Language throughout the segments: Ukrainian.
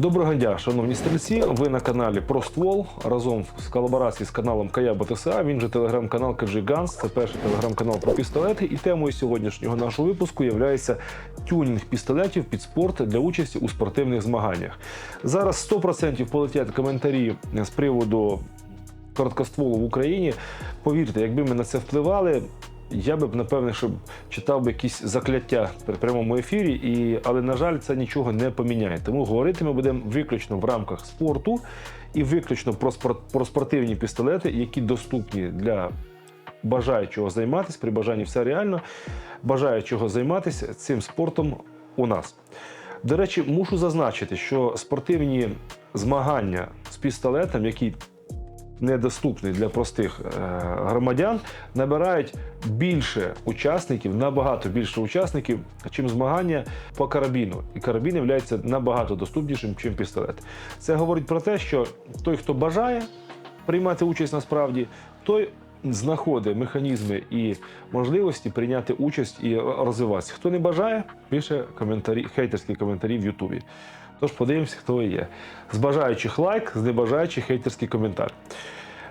Доброго дня, шановні стрільці. Ви на каналі Про ствол разом з колаборацією з каналом Каяба ТСА. Він же телеграм-канал Кажи Ганс. Це перший телеграм-канал про пістолети. І темою сьогоднішнього нашого випуску є тюнінг пістолетів під спорт для участі у спортивних змаганнях. Зараз 100% полетять коментарі з приводу короткостволу в Україні. Повірте, якби ми на це впливали. Я би б напевне, що читав би якісь закляття при прямому ефірі, і, але на жаль, це нічого не поміняє. Тому говорити ми будемо виключно в рамках спорту і виключно про спорт про спортивні пістолети, які доступні для бажаючого займатися, при бажанні все реально, бажаючого займатися цим спортом у нас. До речі, мушу зазначити, що спортивні змагання з пістолетом, які недоступний для простих е, громадян, набирають більше учасників, набагато більше учасників, чим змагання по карабіну. І карабін є набагато доступнішим, ніж пістолет. Це говорить про те, що той, хто бажає приймати участь насправді, той знаходить механізми і можливості прийняти участь і розвиватися. Хто не бажає, пише коментарі, хейтерські коментарі в Ютубі. Тож подивимося, хто є. З бажаючих лайк, з небажаючих хейтерський коментар.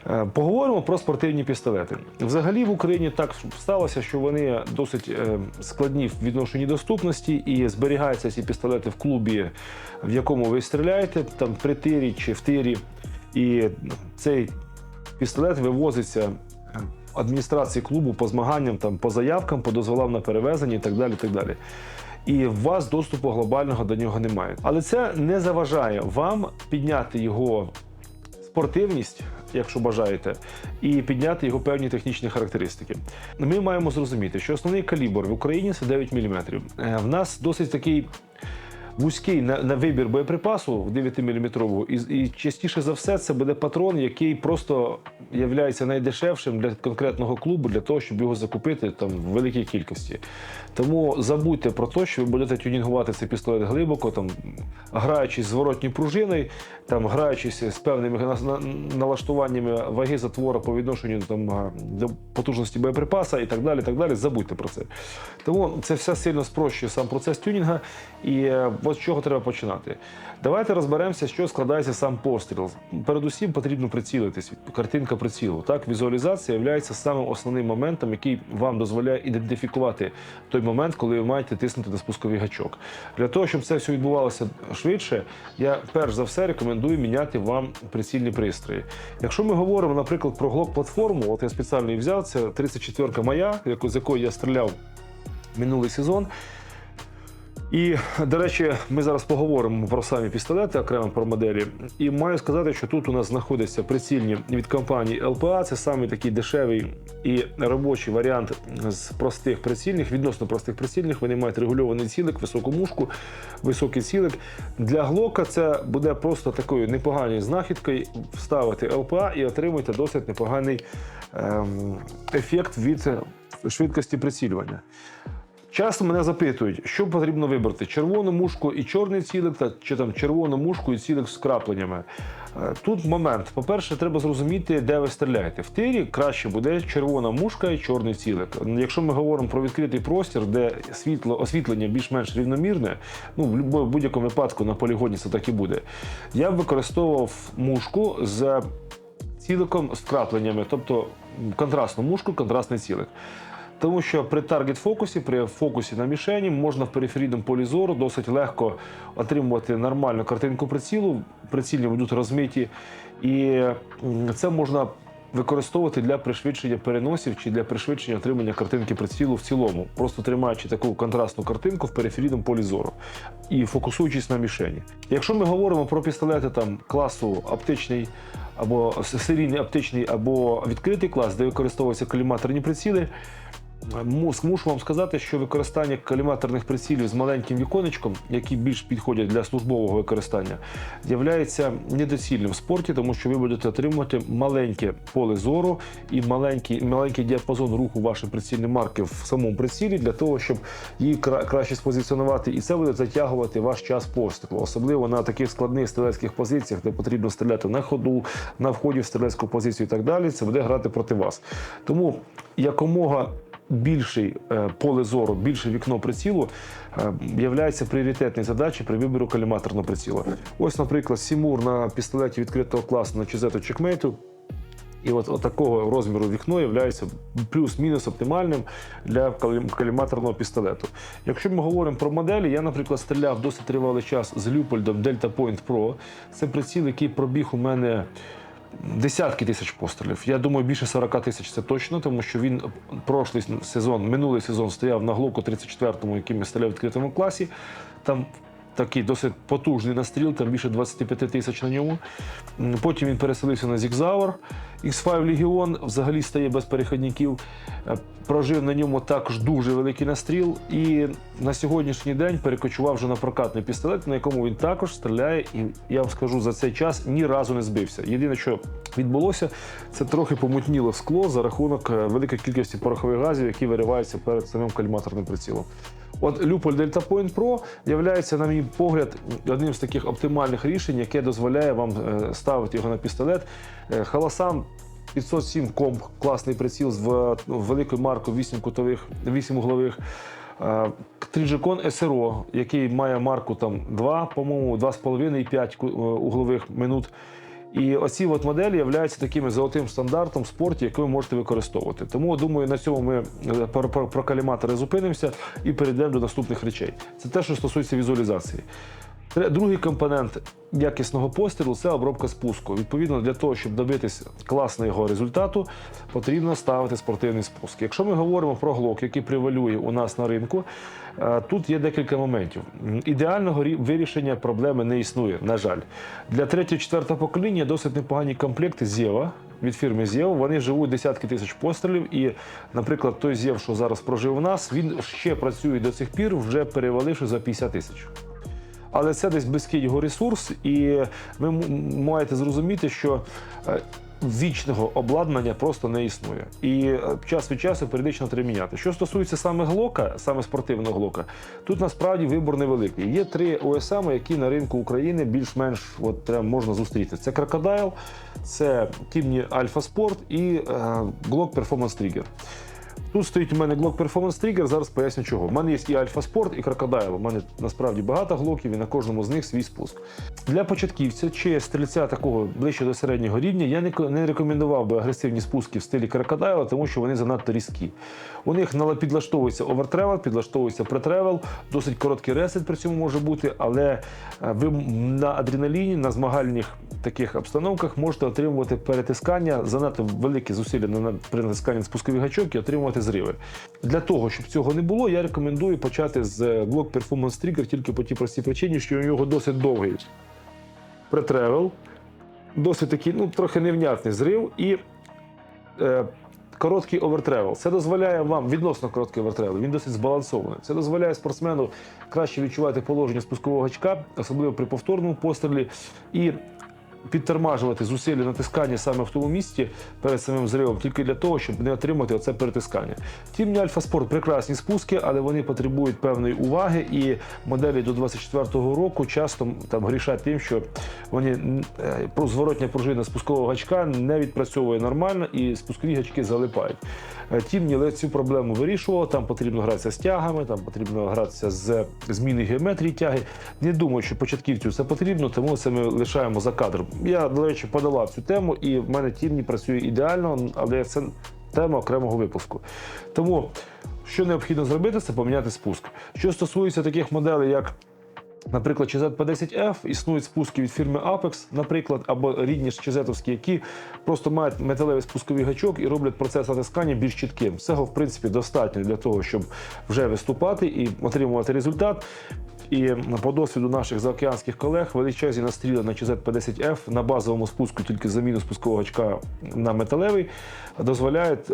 Е, Поговоримо про спортивні пістолети. Взагалі в Україні так сталося, що вони досить е, складні в відношенні доступності і зберігаються ці пістолети в клубі, в якому ви стріляєте, там при тирі чи в тирі. І цей пістолет вивозиться адміністрації клубу по змаганням, там, по заявкам, по дозволам на перевезення і так далі. Так далі і у вас доступу глобального до нього немає. Але це не заважає вам підняти його спортивність, якщо бажаєте, і підняти його певні технічні характеристики. Ми маємо зрозуміти, що основний калібр в Україні це 9 мм. В нас досить такий. Вузький на, на вибір боєприпасу 9-мм, і, і частіше за все це буде патрон, який просто є найдешевшим для конкретного клубу, для того, щоб його закупити там в великій кількості. Тому забудьте про те, що ви будете тюнінгувати цей пістолет глибоко, там граючись з зворотньою пружиною, там граючись з певними налаштуваннями ваги затвора по відношенню там до потужності боєприпаса і так далі. так далі. Забудьте про це. Тому це все сильно спрощує сам процес тюнінга. І е, з чого треба починати. Давайте розберемося, що складається сам постріл. Передусім потрібно прицілитись. Картинка прицілу. Так, візуалізація є самим основним моментом, який вам дозволяє ідентифікувати той момент, коли ви маєте тиснути на спусковий гачок. Для того, щоб це все відбувалося швидше, я перш за все рекомендую міняти вам прицільні пристрої. Якщо ми говоримо, наприклад, про глок платформу, от я спеціально її взяв, це 34-ка моя, з якої я стріляв минулий сезон. І, до речі, ми зараз поговоримо про самі пістолети, окремо про моделі. І маю сказати, що тут у нас знаходяться прицільні від компанії ЛПА. Це саме такий дешевий і робочий варіант з простих прицільних, відносно простих прицільних. Вони мають регульований цілик, високу мушку, високий цілик. Для глока це буде просто такою непоганою знахідкою вставити ЛПА і отримуєте досить непоганий ем, ефект від швидкості прицілювання. Часто мене запитують, що потрібно вибрати: червону мушку і чорний цілик, та чи там червону мушку і цілик з крапленнями. Е, тут момент. По-перше, треба зрозуміти, де ви стріляєте. В тирі краще буде червона мушка і чорний цілик. Якщо ми говоримо про відкритий простір, де світло освітлення більш-менш рівномірне, ну в будь-якому випадку на полігоні це так і буде. Я б використовував мушку з ціликом з крапленнями, тобто контрастну мушку, контрастний цілик. Тому що при таргет-фокусі, при фокусі на мішені, можна в периферійному полі зору досить легко отримувати нормальну картинку прицілу, прицільні будуть розмиті, і це можна використовувати для пришвидшення переносів чи для пришвидшення отримання картинки прицілу в цілому, просто тримаючи таку контрастну картинку в периферійному полі зору і фокусуючись на мішені. Якщо ми говоримо про пістолети там класу оптичний або серійний оптичний або відкритий клас, де використовуються коліматорні приціли. Мушу вам сказати, що використання каліматорних прицілів з маленьким віконечком, які більш підходять для службового використання, є недоцільним в спорті, тому що ви будете отримувати маленьке поле зору і маленький маленький діапазон руху вашої прицільної марки в самому прицілі для того, щоб її краще спозиціонувати, і це буде затягувати ваш час пострілу, особливо на таких складних стрілецьких позиціях, де потрібно стріляти на ходу, на вході в стрілецьку позицію і так далі. Це буде грати проти вас. Тому якомога більший е, поле зору, більше вікно прицілу е, являється пріоритетною задачею при вибору коліматорного приціла. Ось, наприклад, Сімур на пістолеті відкритого класу на Чизету Чекмейту. І от, от такого розміру вікно є плюс-мінус оптимальним для калім- коліматорного пістолету. Якщо ми говоримо про моделі, я, наприклад, стріляв досить тривалий час з Люпольдом Delta Point Pro. Це приціл, який пробіг у мене десятки тисяч пострілів. Я думаю, більше 40 тисяч це точно, тому що він прошлий сезон, минулий сезон стояв на Глоку 34-му, який ми стріляв в відкритому класі. Там такий досить потужний настріл, там більше 25 тисяч на ньому. Потім він переселився на Zigzauer. X5 Legion взагалі стає без перехідників. Е, Прожив на ньому також дуже великий настріл. І на сьогоднішній день перекочував вже на прокатний пістолет, на якому він також стріляє. І я вам скажу, за цей час ні разу не збився. Єдине, що відбулося, це трохи помутніло скло за рахунок е, великої кількості порохових газів, які вириваються перед самим каліматорним прицілом. От Leupold Delta Point Pro є, на мій погляд, одним з таких оптимальних рішень, яке дозволяє вам е, ставити його на пістолет. Халасан 507 комп, класний приціл з великою маркою 8 кутових, 8 углових. Е, Тріджикон SRO, який має марку там 2, по-моєму, 2,5 і 5 е, углових минут. І оці от моделі являються такими золотим стандартом в спорті, який ви можете використовувати. Тому думаю, на цьому ми е, про, про каліматори зупинимося і перейдемо до наступних речей. Це те, що стосується візуалізації. Другий компонент якісного пострілу це обробка спуску. Відповідно, для того, щоб добитись класного результату, потрібно ставити спортивний спуск. Якщо ми говоримо про глок, який превалює у нас на ринку, е, тут є декілька моментів. Ідеального рі- вирішення проблеми не існує, на жаль. Для третього-четвертого покоління досить непогані комплекти Зєва. Від фірми Зєв вони живуть десятки тисяч пострілів. І, наприклад, той Зєв, що зараз прожив у нас, він ще працює до цих пір, вже переваливши за 50 тисяч. Але це десь близький його ресурс, і ви маєте зрозуміти, що е, вічного обладнання просто не існує. І е, час від часу періодично треба міняти. Що стосується саме глока, саме спортивного глока, тут насправді вибор невеликий. Є три ОСМ, які на ринку України більш-менш от, можна зустріти. Це Crocodile, це Тімні Alpha Sport і Glock Performance Trigger. Тут стоїть у мене Glock Performance Trigger, зараз поясню чого. У мене є і Alpha Sport, і Crocodile. У мене насправді багато глоків і на кожному з них свій спуск. Для початківця чи стрільця такого ближче до середнього рівня я не, рекомендував би агресивні спуски в стилі Crocodile, тому що вони занадто різкі. У них підлаштовується овертревел, підлаштовується претревел, досить короткий ресет при цьому може бути, але е, ви на адреналіні, на змагальних таких обстановках можете отримувати перетискання, занадто великі зусилля на натисканні на спусковий гачок і отримувати зриви. Для того, щоб цього не було, я рекомендую почати з е, Glock Performance Trigger тільки по тій простій причині, що у нього досить довгий претревел, досить такий, ну, трохи невнятний зрив і е, короткий овертревел. Це дозволяє вам відносно короткий овертревел, він досить збалансований. Це дозволяє спортсмену краще відчувати положення спускового гачка, особливо при повторному пострілі, і підтормажувати зусилля натискання саме в тому місці перед самим зривом, тільки для того, щоб не отримати оце перетискання. Тімні Альфа Спорт прекрасні спуски, але вони потребують певної уваги, і моделі до 24-го року часто там грішать тим, що вони е, зворотня пружина спускового гачка не відпрацьовує нормально і спускові гачки залипають. Е, Тімні але цю проблему вирішувало. Там потрібно гратися з тягами, там потрібно гратися з зміни геометрії тяги. Не думаю, що початківцю це потрібно, тому це ми лишаємо за кадром. Я, до речі, подавав цю тему, і в мене тімні працює ідеально, але це тема окремого випуску. Тому що необхідно зробити, це поміняти спуск. Що стосується таких моделей, як Наприклад, CZ-P10F існують спуски від фірми Apex, наприклад, або рідні ж чезетовські, які просто мають металевий спусковий гачок і роблять процес натискання більш чітким. Цього, в принципі, достатньо для того, щоб вже виступати і отримувати результат. І по досвіду наших заокеанських колег величезні настріли на CZ-P10F на базовому спуску, тільки заміну спускового гачка на металевий, дозволяють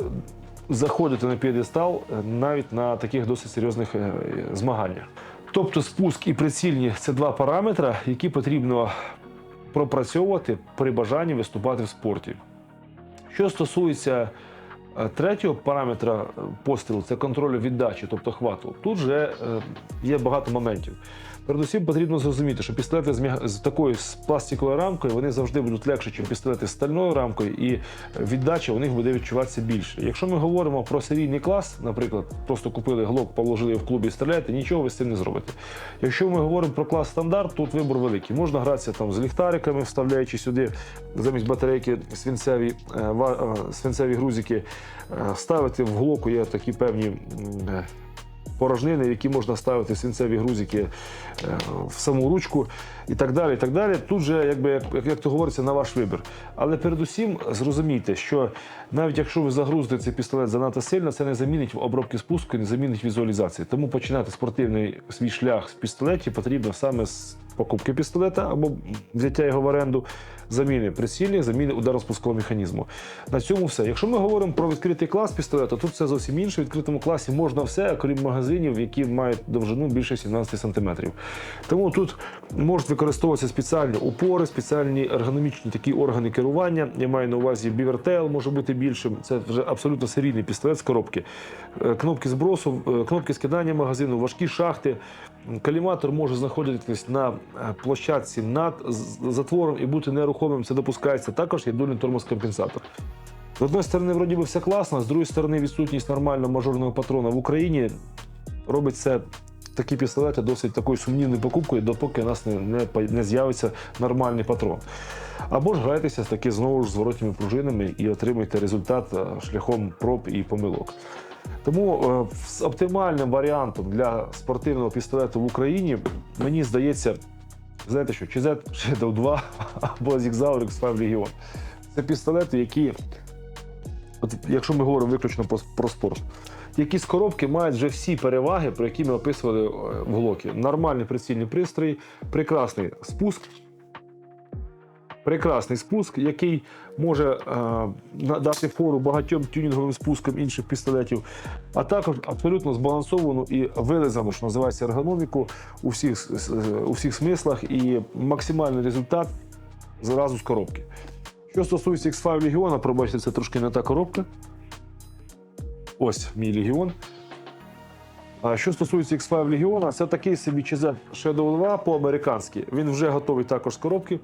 заходити на п'єдестал навіть на таких досить серйозних е, змаганнях. Тобто спуск і прицільні це два параметри, які потрібно пропрацьовувати при бажанні виступати в спорті. Що стосується е, третього параметра е, пострілу, це контролю віддачі, тобто хвату. Тут вже е, є багато моментів. Передусім потрібно зрозуміти, що пістолети з, м'я- з такою з пластиковою рамкою вони завжди будуть легше, ніж пістолети з стальною рамкою, і віддача у них буде відчуватися більше. Якщо ми говоримо про серійний клас, наприклад, просто купили глок, положили в клубі і стріляєте, нічого ви з цим не зробите. Якщо ми говоримо про клас стандарт, тут вибір великий. Можна гратися там з ліхтариками, вставляючи сюди замість батарейки свинцеві, е, е, свинцеві грузики, е, ставити в глоку є такі певні. Порожнини, які можна ставити свинцеві грузики е, в саму ручку і так далі. І так далі. Тут же, якби, як, як, як то говориться, на ваш вибір. Але передусім зрозумійте, що навіть якщо ви загрузите цей пістолет занадто сильно, це не замінить обробки спуску, не замінить візуалізації. Тому починати спортивний свій шлях з пістолетів потрібно саме з покупки пістолета або взяття його в оренду, заміни прицільних, заміни удароспускового механізму. На цьому все. Якщо ми говоримо про відкритий клас пістолета, тут все зовсім інше. В відкритому класі можна все, крім магазинів, які мають довжину більше 17 см. Тому тут можуть використовуватися спеціальні упори, спеціальні ергономічні такі органи керування. Я маю на увазі бівертейл може бути більшим. Це вже абсолютно серійний пістолет з коробки. Е, Кнопки збросу, е, кнопки скидання магазину, важкі шахти. Каліматор може знаходитись на е, площадці над затвором і бути нерухомим. Це допускається. Також є дульний тормозкомпенсатор. З одної сторони, вроді би все класно, з другої сторони, відсутність нормального мажорного патрона в Україні робить це такі пістолети досить такою сумнівною покупкою, допоки у нас не, не, не з'явиться нормальний патрон. Або ж грайтеся з таки знову ж зворотніми пружинами і отримуйте результат е, шляхом проб і помилок. Тому е, з оптимальним варіантом для спортивного пістолету в Україні, мені здається, знаєте що, чи Shadow 2 або Zigzauer X5 Legion. Це пістолети, які, от, якщо ми говоримо виключно про, про спорт, які з коробки мають вже всі переваги, про які ми описували е, в глокі. Нормальний прицільний пристрій, прекрасний спуск. Прекрасний спуск, який може е, дати фору багатьом тюнінговим спускам інших пістолетів, а також абсолютно збалансовану і вилизану, що називається ергономіку у всіх, с- у всіх смислах, і максимальний результат зразу з коробки. Що стосується X5 Legion, пробачте, це трошки не та коробка. Ось мій Легіон. А що стосується X5 Legion, це такий собі CZ Shadow 2 по-американськи. Він вже готовий також з коробки.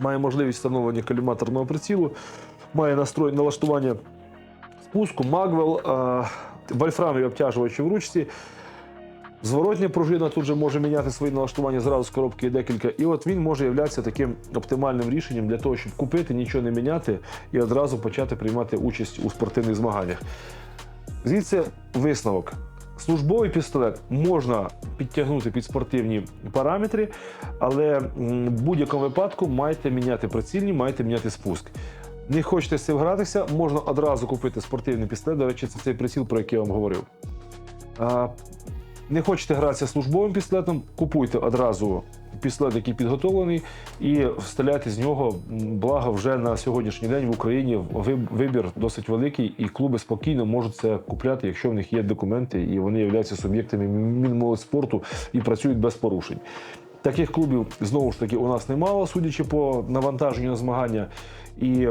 Має можливість встановлення коліматорного прицілу, має настрой налаштування спуску, магвел, вольфрамові обтяжувачі в ручці. Зворотня пружина тут же може міняти свої налаштування зразу з коробки і декілька. І от він може являтися таким оптимальним рішенням для того, щоб купити, нічого не міняти і одразу почати приймати участь у спортивних змаганнях. Звідси висновок. Службовий пістолет можна підтягнути під спортивні параметри, але в будь-якому випадку маєте міняти прицільні, маєте міняти спуск. Не хочете з цим гратися, можна одразу купити спортивний пістолет. До речі, це цей приціл, про який я вам говорив. Не хочете гратися службовим пістолетом, купуйте одразу пістолет, який підготовлений, і вставляти з нього. Благо, вже на сьогоднішній день в Україні вибір досить великий, і клуби спокійно можуть це купляти, якщо в них є документи, і вони являються суб'єктами Мінмолодьспорту і працюють без порушень. Таких клубів знову ж таки у нас немало, судячи по навантаженню на змагання. І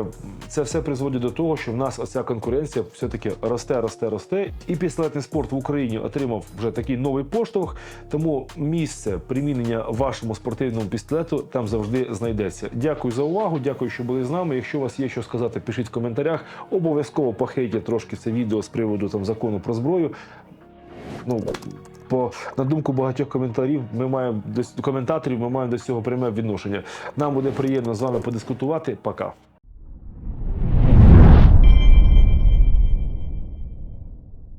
це все призводить до того, що в нас оця конкуренція все-таки росте, росте, росте. І пістолетний спорт в Україні отримав вже такий новий поштовх. Тому місце примінення вашому спортивному пістолету там завжди знайдеться. Дякую за увагу. Дякую, що були з нами. Якщо у вас є що сказати, пишіть в коментарях. Обов'язково похейтіть трошки це відео з приводу там закону про зброю. Ну, по на думку багатьох коментарів, ми маємо до коментаторів, ми маємо до цього пряме відношення. Нам буде приємно з вами подискутувати. Пока.